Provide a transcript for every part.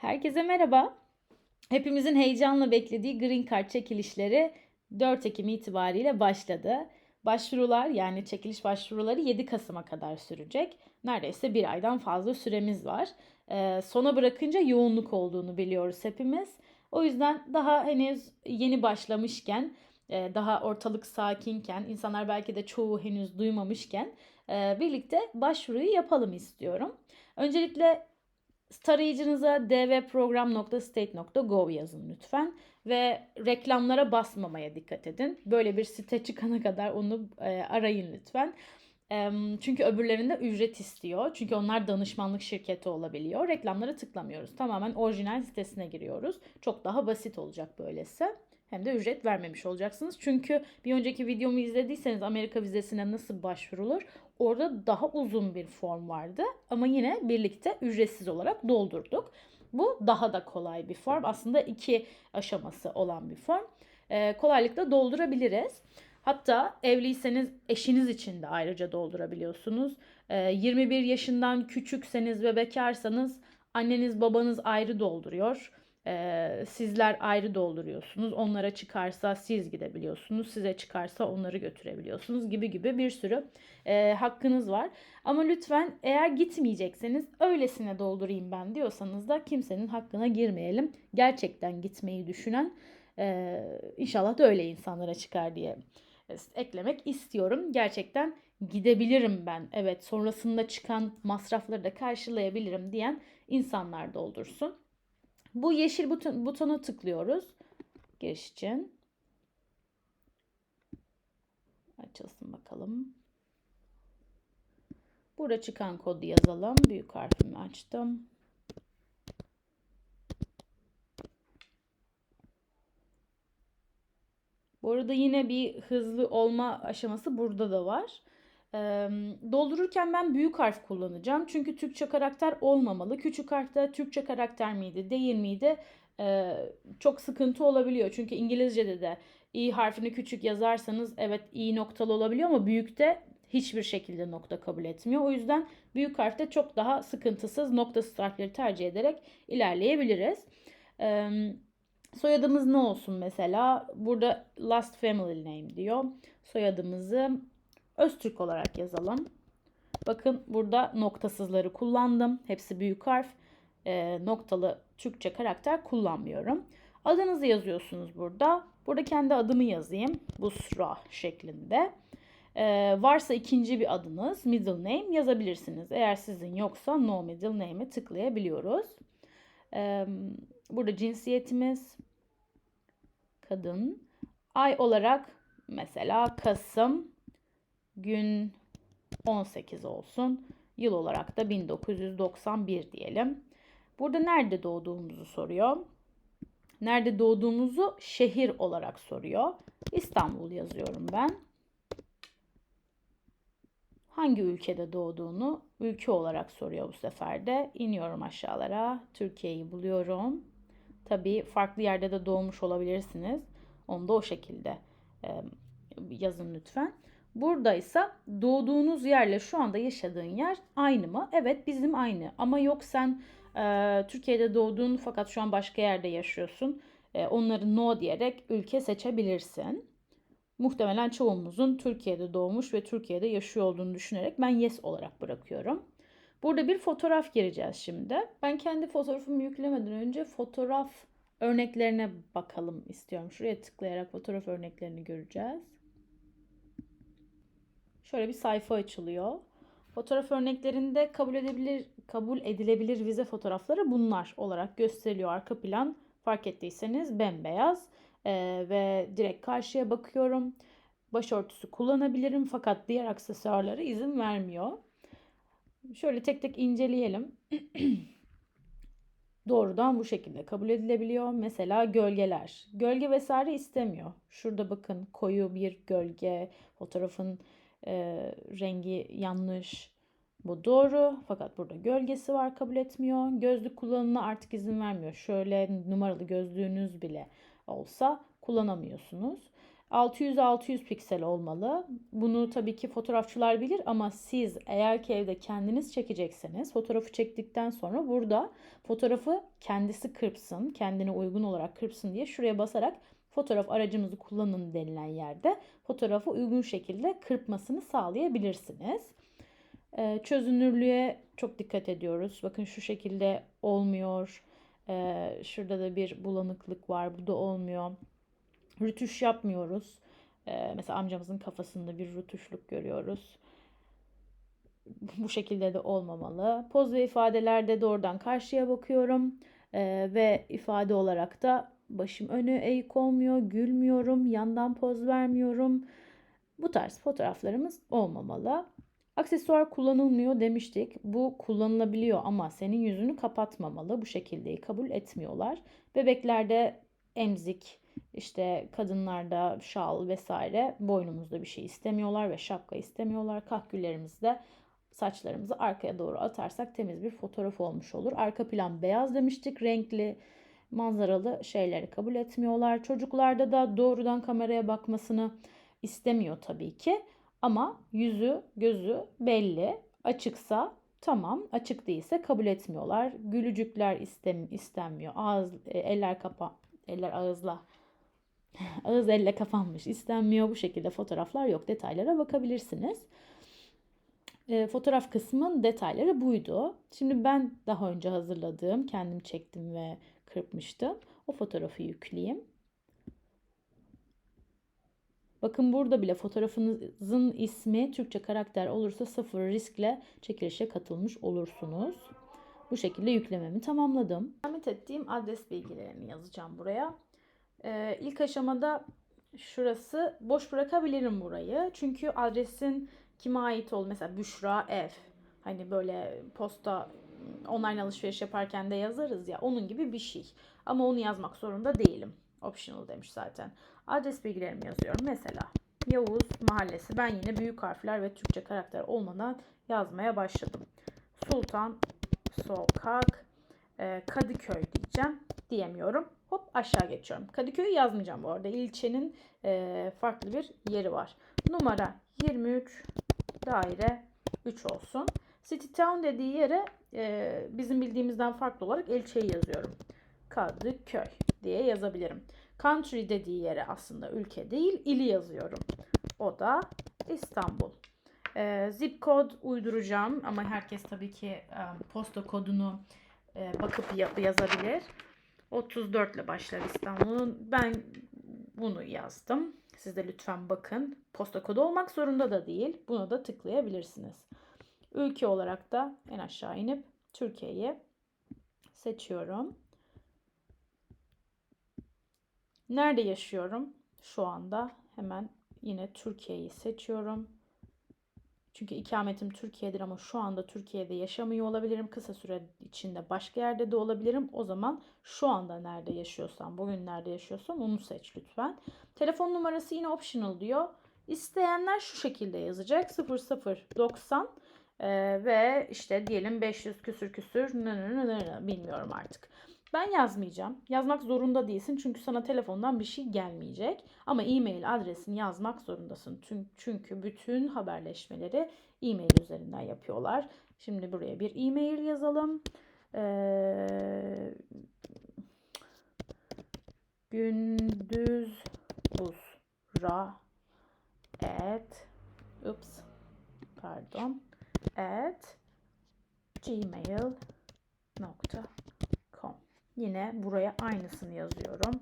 Herkese merhaba. Hepimizin heyecanla beklediği Green Card çekilişleri 4 Ekim itibariyle başladı. Başvurular yani çekiliş başvuruları 7 Kasım'a kadar sürecek. Neredeyse bir aydan fazla süremiz var. Ee, sona bırakınca yoğunluk olduğunu biliyoruz hepimiz. O yüzden daha henüz yeni başlamışken, e, daha ortalık sakinken, insanlar belki de çoğu henüz duymamışken e, birlikte başvuruyu yapalım istiyorum. Öncelikle tarayıcınıza dvprogram.state.gov yazın lütfen ve reklamlara basmamaya dikkat edin. Böyle bir site çıkana kadar onu e, arayın lütfen. E, çünkü öbürlerinde ücret istiyor. Çünkü onlar danışmanlık şirketi olabiliyor. Reklamlara tıklamıyoruz. Tamamen orijinal sitesine giriyoruz. Çok daha basit olacak böylesi hem de ücret vermemiş olacaksınız. Çünkü bir önceki videomu izlediyseniz Amerika vizesine nasıl başvurulur? Orada daha uzun bir form vardı ama yine birlikte ücretsiz olarak doldurduk. Bu daha da kolay bir form. Aslında iki aşaması olan bir form. Ee, kolaylıkla doldurabiliriz. Hatta evliyseniz eşiniz için de ayrıca doldurabiliyorsunuz. Ee, 21 yaşından küçükseniz ve bekarsanız anneniz babanız ayrı dolduruyor. Ee, sizler ayrı dolduruyorsunuz. Onlara çıkarsa siz gidebiliyorsunuz. Size çıkarsa onları götürebiliyorsunuz gibi gibi bir sürü e, hakkınız var. Ama lütfen eğer gitmeyecekseniz öylesine doldurayım ben diyorsanız da kimsenin hakkına girmeyelim. Gerçekten gitmeyi düşünen e, inşallah da öyle insanlara çıkar diye eklemek istiyorum. Gerçekten gidebilirim ben. Evet sonrasında çıkan masrafları da karşılayabilirim diyen insanlar doldursun. Bu yeşil buton, butona tıklıyoruz. Giriş için. Açılsın bakalım. Burada çıkan kodu yazalım. Büyük harfimi açtım. Bu arada yine bir hızlı olma aşaması burada da var. Doldururken ben büyük harf kullanacağım. Çünkü Türkçe karakter olmamalı. Küçük harfte Türkçe karakter miydi değil miydi çok sıkıntı olabiliyor. Çünkü İngilizce'de de i harfini küçük yazarsanız evet i noktalı olabiliyor ama büyükte hiçbir şekilde nokta kabul etmiyor. O yüzden büyük harfte çok daha sıkıntısız noktasız harfleri tercih ederek ilerleyebiliriz. Soyadımız ne olsun mesela? Burada last family name diyor. Soyadımızı Öztürk olarak yazalım. Bakın burada noktasızları kullandım. Hepsi büyük harf. E, noktalı Türkçe karakter kullanmıyorum. Adınızı yazıyorsunuz burada. Burada kendi adımı yazayım. Busra şeklinde. Ee, varsa ikinci bir adınız middle name yazabilirsiniz. Eğer sizin yoksa no middle name'e tıklayabiliyoruz. Ee, burada cinsiyetimiz kadın. Ay olarak mesela Kasım gün 18 olsun. Yıl olarak da 1991 diyelim. Burada nerede doğduğumuzu soruyor. Nerede doğduğumuzu şehir olarak soruyor. İstanbul yazıyorum ben. Hangi ülkede doğduğunu ülke olarak soruyor bu sefer de. İniyorum aşağılara. Türkiye'yi buluyorum. Tabii farklı yerde de doğmuş olabilirsiniz. Onu da o şekilde yazın lütfen. Buradaysa doğduğunuz yerle şu anda yaşadığın yer aynı mı? Evet bizim aynı ama yok sen e, Türkiye'de doğdun fakat şu an başka yerde yaşıyorsun. E, onları no diyerek ülke seçebilirsin. Muhtemelen çoğumuzun Türkiye'de doğmuş ve Türkiye'de yaşıyor olduğunu düşünerek ben yes olarak bırakıyorum. Burada bir fotoğraf gireceğiz şimdi. Ben kendi fotoğrafımı yüklemeden önce fotoğraf örneklerine bakalım istiyorum. Şuraya tıklayarak fotoğraf örneklerini göreceğiz. Şöyle bir sayfa açılıyor. Fotoğraf örneklerinde kabul edebilir kabul edilebilir vize fotoğrafları bunlar olarak gösteriliyor. Arka plan fark ettiyseniz bembeyaz e, ve direkt karşıya bakıyorum. Başörtüsü kullanabilirim fakat diğer aksesuarlara izin vermiyor. Şöyle tek tek inceleyelim. Doğrudan bu şekilde kabul edilebiliyor. Mesela gölgeler. Gölge vesaire istemiyor. Şurada bakın koyu bir gölge, fotoğrafın e, rengi yanlış. Bu doğru fakat burada gölgesi var kabul etmiyor. Gözlük kullanımına artık izin vermiyor. Şöyle numaralı gözlüğünüz bile olsa kullanamıyorsunuz. 600-600 piksel olmalı. Bunu tabii ki fotoğrafçılar bilir ama siz eğer ki evde kendiniz çekecekseniz fotoğrafı çektikten sonra burada fotoğrafı kendisi kırpsın, kendine uygun olarak kırpsın diye şuraya basarak fotoğraf aracımızı kullanın denilen yerde fotoğrafı uygun şekilde kırpmasını sağlayabilirsiniz. Ee, çözünürlüğe çok dikkat ediyoruz. Bakın şu şekilde olmuyor. Ee, şurada da bir bulanıklık var. Bu da olmuyor. Rütüş yapmıyoruz. Ee, mesela amcamızın kafasında bir rütüşlük görüyoruz. Bu şekilde de olmamalı. Poz ve ifadelerde doğrudan karşıya bakıyorum. Ve ifade olarak da başım önü eğik olmuyor, gülmüyorum, yandan poz vermiyorum. Bu tarz fotoğraflarımız olmamalı. Aksesuar kullanılmıyor demiştik. Bu kullanılabiliyor ama senin yüzünü kapatmamalı. Bu şekilde kabul etmiyorlar. Bebeklerde emzik, işte kadınlarda şal vesaire boynumuzda bir şey istemiyorlar ve şapka istemiyorlar. Kahküllerimizde saçlarımızı arkaya doğru atarsak temiz bir fotoğraf olmuş olur. Arka plan beyaz demiştik. Renkli manzaralı şeyleri kabul etmiyorlar. Çocuklarda da doğrudan kameraya bakmasını istemiyor tabii ki. Ama yüzü, gözü belli. Açıksa tamam, açık değilse kabul etmiyorlar. Gülücükler istem istenmiyor. Ağız, e, eller kapa, eller ağızla ağız elle kapanmış istenmiyor. Bu şekilde fotoğraflar yok. Detaylara bakabilirsiniz. E, fotoğraf kısmın detayları buydu. Şimdi ben daha önce hazırladığım, kendim çektim ve kırpmıştım. O fotoğrafı yükleyeyim. Bakın burada bile fotoğrafınızın ismi Türkçe karakter olursa sıfır riskle çekilişe katılmış olursunuz. Bu şekilde yüklememi tamamladım. Zahmet ettiğim adres bilgilerini yazacağım buraya. Ee, ilk aşamada şurası boş bırakabilirim burayı. Çünkü adresin kime ait ol mesela Büşra Ev. Hani böyle posta online alışveriş yaparken de yazarız ya onun gibi bir şey. Ama onu yazmak zorunda değilim. Optional demiş zaten. Adres bilgilerimi yazıyorum. Mesela Yavuz Mahallesi. Ben yine büyük harfler ve Türkçe karakter olmadan yazmaya başladım. Sultan Sokak e, Kadıköy diyeceğim. Diyemiyorum. Hop aşağı geçiyorum. Kadıköy'ü yazmayacağım bu arada. İlçenin e, farklı bir yeri var. Numara 23 daire 3 olsun. City Town dediği yere e, bizim bildiğimizden farklı olarak ilçeyi yazıyorum. Kadıköy diye yazabilirim. Country dediği yere aslında ülke değil ili yazıyorum. O da İstanbul. E, zip kod uyduracağım ama herkes tabii ki e, posta kodunu e, bakıp yazabilir. 34 ile başlar İstanbul'un. Ben bunu yazdım. Siz de lütfen bakın. Posta kodu olmak zorunda da değil. Buna da tıklayabilirsiniz. Ülke olarak da en aşağı inip Türkiye'yi seçiyorum. Nerede yaşıyorum? Şu anda hemen yine Türkiye'yi seçiyorum. Çünkü ikametim Türkiye'dir ama şu anda Türkiye'de yaşamıyor olabilirim. Kısa süre içinde başka yerde de olabilirim. O zaman şu anda nerede yaşıyorsam, bugün nerede yaşıyorsam onu seç lütfen. Telefon numarası yine optional diyor. İsteyenler şu şekilde yazacak. 0090 ee, ve işte diyelim 500 küsür küsür bilmiyorum artık. Ben yazmayacağım. Yazmak zorunda değilsin çünkü sana telefondan bir şey gelmeyecek. Ama e-mail adresini yazmak zorundasın. Çünkü bütün haberleşmeleri e-mail üzerinden yapıyorlar. Şimdi buraya bir e-mail yazalım. Ee, gündüz buzra et ups pardon at gmail.com Yine buraya aynısını yazıyorum.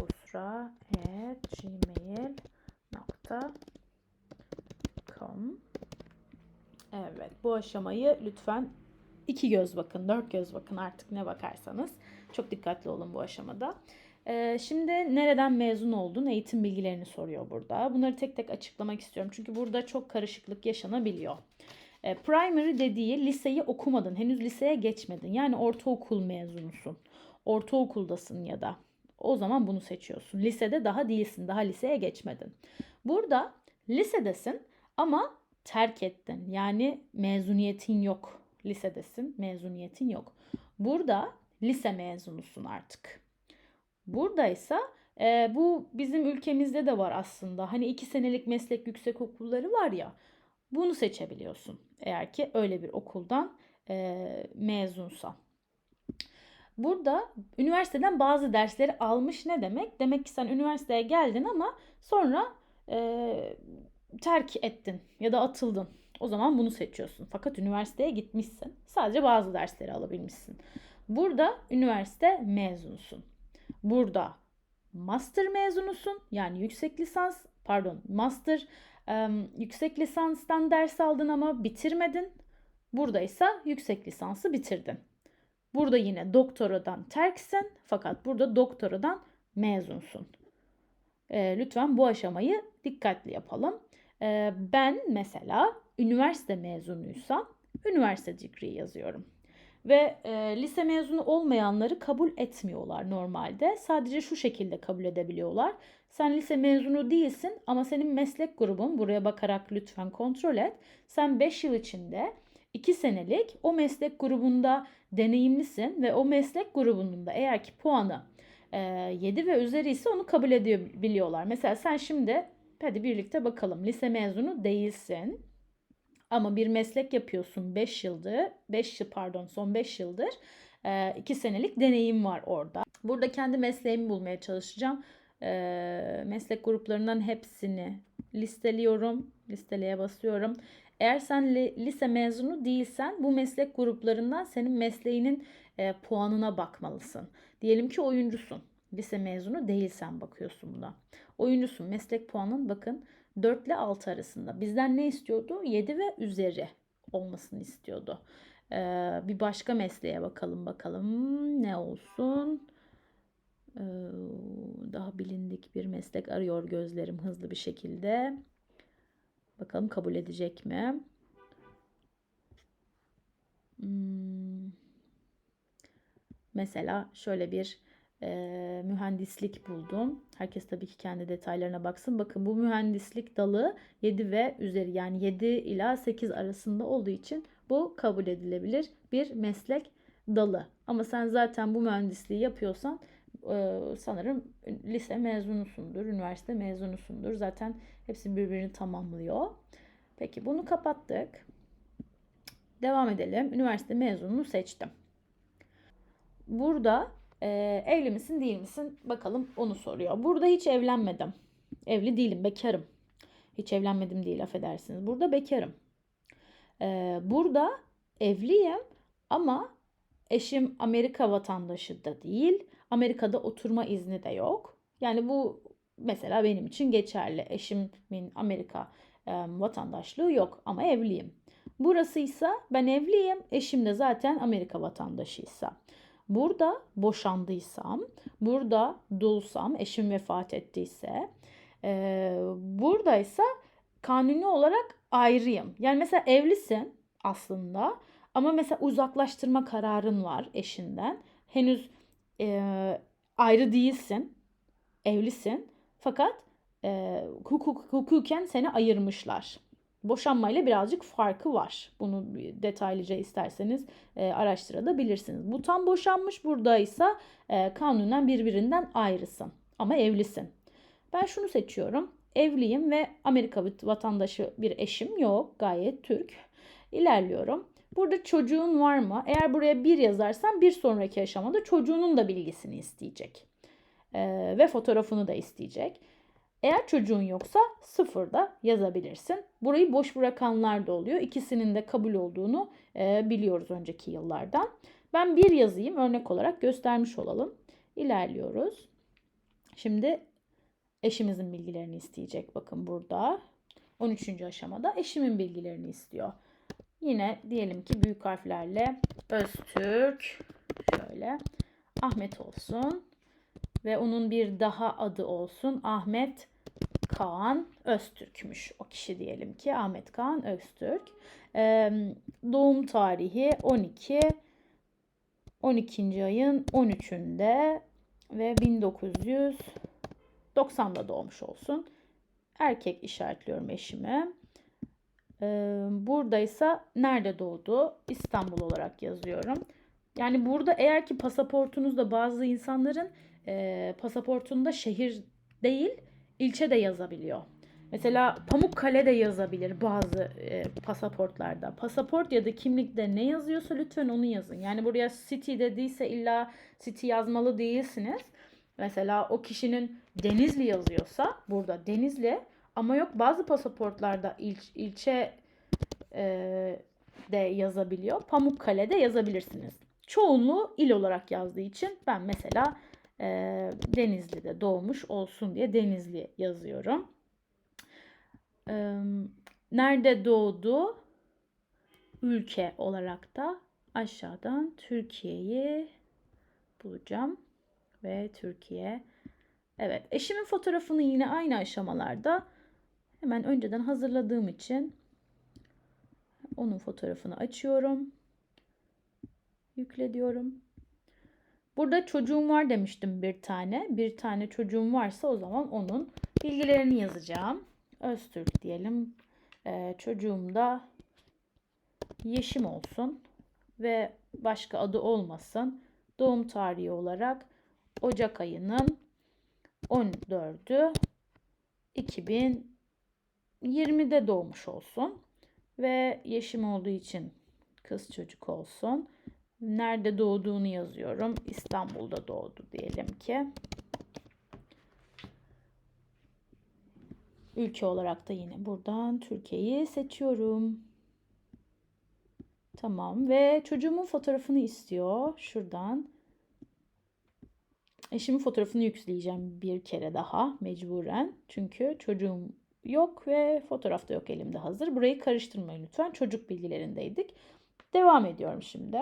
Busra at gmail.com Evet bu aşamayı lütfen iki göz bakın, dört göz bakın artık ne bakarsanız. Çok dikkatli olun bu aşamada. Ee, şimdi nereden mezun oldun? Eğitim bilgilerini soruyor burada. Bunları tek tek açıklamak istiyorum. Çünkü burada çok karışıklık yaşanabiliyor. E, primary dediği liseyi okumadın. Henüz liseye geçmedin. Yani ortaokul mezunusun. Ortaokuldasın ya da. O zaman bunu seçiyorsun. Lisede daha değilsin. Daha liseye geçmedin. Burada lisedesin ama terk ettin. Yani mezuniyetin yok. Lisedesin, mezuniyetin yok. Burada lise mezunusun artık. Buradaysa Ee, bu bizim ülkemizde de var aslında. Hani iki senelik meslek yüksek okulları var ya. Bunu seçebiliyorsun. Eğer ki öyle bir okuldan e, mezunsan. Burada üniversiteden bazı dersleri almış ne demek? Demek ki sen üniversiteye geldin ama sonra e, terk ettin ya da atıldın. O zaman bunu seçiyorsun. Fakat üniversiteye gitmişsin. Sadece bazı dersleri alabilmişsin. Burada üniversite mezunusun. Burada master mezunusun. Yani yüksek lisans, pardon, master e, yüksek lisanstan ders aldın ama bitirmedin. Buradaysa yüksek lisansı bitirdin. Burada yine doktoradan terksin fakat burada doktoradan mezunsun. E, lütfen bu aşamayı dikkatli yapalım. E, ben mesela üniversite mezunuysam üniversite degree yazıyorum. Ve e, lise mezunu olmayanları kabul etmiyorlar normalde. Sadece şu şekilde kabul edebiliyorlar. Sen lise mezunu değilsin ama senin meslek grubun buraya bakarak lütfen kontrol et. Sen 5 yıl içinde 2 senelik o meslek grubunda deneyimlisin ve o meslek grubunun da eğer ki puanı e, 7 ve üzeri ise onu kabul edebiliyorlar. Mesela sen şimdi hadi birlikte bakalım lise mezunu değilsin ama bir meslek yapıyorsun 5 yıldır 5 yıl pardon son 5 yıldır 2 senelik deneyim var orada. Burada kendi mesleğimi bulmaya çalışacağım. Meslek gruplarından hepsini listeliyorum. Listeleye basıyorum. Eğer sen lise mezunu değilsen bu meslek gruplarından senin mesleğinin puanına bakmalısın. Diyelim ki oyuncusun. Lise mezunu değilsen bakıyorsun buna. Oyuncusun. Meslek puanın bakın 4 ile 6 arasında. Bizden ne istiyordu? 7 ve üzeri olmasını istiyordu. Ee, bir başka mesleğe bakalım bakalım. Ne olsun? Ee, daha bilindik bir meslek arıyor gözlerim hızlı bir şekilde. Bakalım kabul edecek mi? Hmm. Mesela şöyle bir e, mühendislik buldum. Herkes tabii ki kendi detaylarına baksın. Bakın bu mühendislik dalı 7 ve üzeri yani 7 ila 8 arasında olduğu için bu kabul edilebilir bir meslek dalı. Ama sen zaten bu mühendisliği yapıyorsan e, sanırım lise mezunusundur, üniversite mezunusundur. Zaten hepsi birbirini tamamlıyor. Peki bunu kapattık. Devam edelim. Üniversite mezununu seçtim. Burada e, evli misin değil misin? Bakalım onu soruyor. Burada hiç evlenmedim. Evli değilim, bekarım. Hiç evlenmedim değil affedersiniz. Burada bekarım. E, burada evliyim ama eşim Amerika vatandaşı da değil. Amerika'da oturma izni de yok. Yani bu mesela benim için geçerli. Eşimin Amerika e, vatandaşlığı yok ama evliyim. Burasıysa ben evliyim. Eşim de zaten Amerika vatandaşıysa. Burada boşandıysam, burada dulsam, eşim vefat ettiyse, e, buradaysa kanuni olarak ayrıyım. Yani mesela evlisin aslında ama mesela uzaklaştırma kararın var eşinden. Henüz e, ayrı değilsin, evlisin fakat e, hukuk, hukuken seni ayırmışlar. Boşanmayla birazcık farkı var. Bunu detaylıca isterseniz e, araştırabilirsiniz. Bu tam boşanmış buradaysa e, kanunen birbirinden ayrısın ama evlisin. Ben şunu seçiyorum. Evliyim ve Amerika vatandaşı bir eşim yok. Gayet Türk. İlerliyorum. Burada çocuğun var mı? Eğer buraya bir yazarsan bir sonraki aşamada çocuğunun da bilgisini isteyecek. Ee, ve fotoğrafını da isteyecek. Eğer çocuğun yoksa sıfırda yazabilirsin. Burayı boş bırakanlar da oluyor. İkisinin de kabul olduğunu e, biliyoruz önceki yıllardan. Ben bir yazayım örnek olarak göstermiş olalım. İlerliyoruz. Şimdi eşimizin bilgilerini isteyecek. Bakın burada 13. aşamada eşimin bilgilerini istiyor. Yine diyelim ki büyük harflerle Öztürk şöyle Ahmet olsun ve onun bir daha adı olsun Ahmet Kaan Öztürk'müş o kişi diyelim ki Ahmet Kaan Öztürk. Ee, doğum tarihi 12 12. ayın 13'ünde ve 1990'da doğmuş olsun. Erkek işaretliyorum eşime. Ee, buradaysa nerede doğdu? İstanbul olarak yazıyorum. Yani burada eğer ki pasaportunuzda bazı insanların e, pasaportunda şehir değil ilçe de yazabiliyor. Mesela Pamukkale de yazabilir bazı e, pasaportlarda. Pasaport ya da kimlikte ne yazıyorsa lütfen onu yazın. Yani buraya city dediyse illa city yazmalı değilsiniz. Mesela o kişinin Denizli yazıyorsa burada Denizli ama yok bazı pasaportlarda il, ilçe e, de yazabiliyor. Pamukkale'de yazabilirsiniz. Çoğunluğu il olarak yazdığı için ben mesela e, Denizli'de doğmuş olsun diye Denizli yazıyorum. E, nerede doğdu? Ülke olarak da aşağıdan Türkiye'yi bulacağım ve Türkiye. Evet, eşimin fotoğrafını yine aynı aşamalarda hemen önceden hazırladığım için onun fotoğrafını açıyorum. Yükle diyorum. Burada çocuğum var demiştim bir tane. Bir tane çocuğum varsa o zaman onun bilgilerini yazacağım. Öztürk diyelim. Ee, çocuğum da Yeşim olsun ve başka adı olmasın. Doğum tarihi olarak Ocak ayının 14'ü 2020'de doğmuş olsun. Ve Yeşim olduğu için kız çocuk olsun. Nerede doğduğunu yazıyorum. İstanbul'da doğdu diyelim ki. Ülke olarak da yine buradan Türkiye'yi seçiyorum. Tamam ve çocuğumun fotoğrafını istiyor. Şuradan. Eşimin fotoğrafını yükleyeceğim bir kere daha mecburen. Çünkü çocuğum yok ve fotoğraf da yok elimde hazır. Burayı karıştırmayın lütfen. Çocuk bilgilerindeydik. Devam ediyorum şimdi.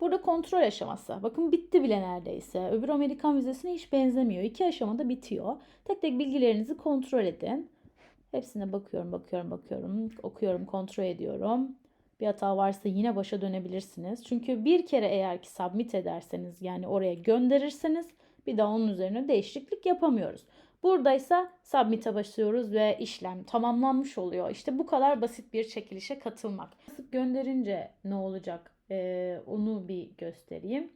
Burada kontrol aşaması. Bakın bitti bile neredeyse. Öbür Amerikan vizesine hiç benzemiyor. İki aşamada bitiyor. Tek tek bilgilerinizi kontrol edin. Hepsine bakıyorum, bakıyorum, bakıyorum. Okuyorum, kontrol ediyorum. Bir hata varsa yine başa dönebilirsiniz. Çünkü bir kere eğer ki submit ederseniz yani oraya gönderirseniz bir daha onun üzerine değişiklik yapamıyoruz. Buradaysa submit'e basıyoruz ve işlem tamamlanmış oluyor. İşte bu kadar basit bir çekilişe katılmak. Nasıl gönderince ne olacak ee, onu bir göstereyim.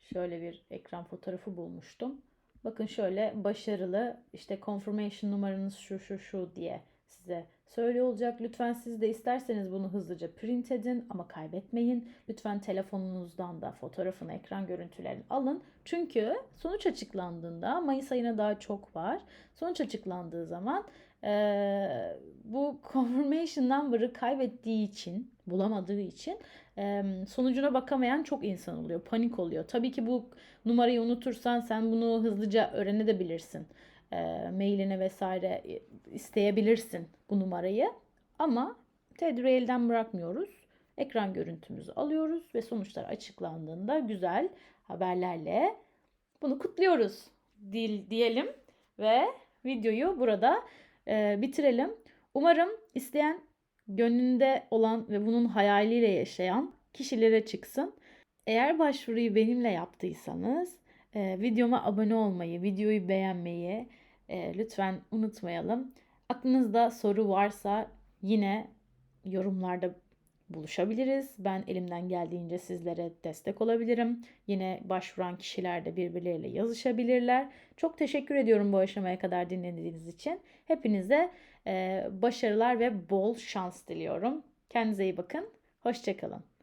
Şöyle bir ekran fotoğrafı bulmuştum. Bakın şöyle başarılı işte confirmation numaranız şu şu şu diye size söylüyor olacak. Lütfen siz de isterseniz bunu hızlıca print edin ama kaybetmeyin. Lütfen telefonunuzdan da fotoğrafını, ekran görüntülerini alın. Çünkü sonuç açıklandığında Mayıs ayına daha çok var. Sonuç açıklandığı zaman ee, bu confirmation number'ı kaybettiği için, bulamadığı için e, sonucuna bakamayan çok insan oluyor. Panik oluyor. Tabii ki bu numarayı unutursan sen bunu hızlıca öğrenebilirsin. E, mailine vesaire isteyebilirsin bu numarayı. Ama tedbiri elden bırakmıyoruz. Ekran görüntümüzü alıyoruz ve sonuçlar açıklandığında güzel haberlerle bunu kutluyoruz dil diyelim ve videoyu burada e, bitirelim. Umarım isteyen gönlünde olan ve bunun hayaliyle yaşayan kişilere çıksın. Eğer başvuruyu benimle yaptıysanız e, videoma abone olmayı, videoyu beğenmeyi e, lütfen unutmayalım. Aklınızda soru varsa yine yorumlarda buluşabiliriz. Ben elimden geldiğince sizlere destek olabilirim. Yine başvuran kişiler de birbirleriyle yazışabilirler. Çok teşekkür ediyorum bu aşamaya kadar dinlediğiniz için. Hepinize e, başarılar ve bol şans diliyorum. Kendinize iyi bakın. Hoşçakalın.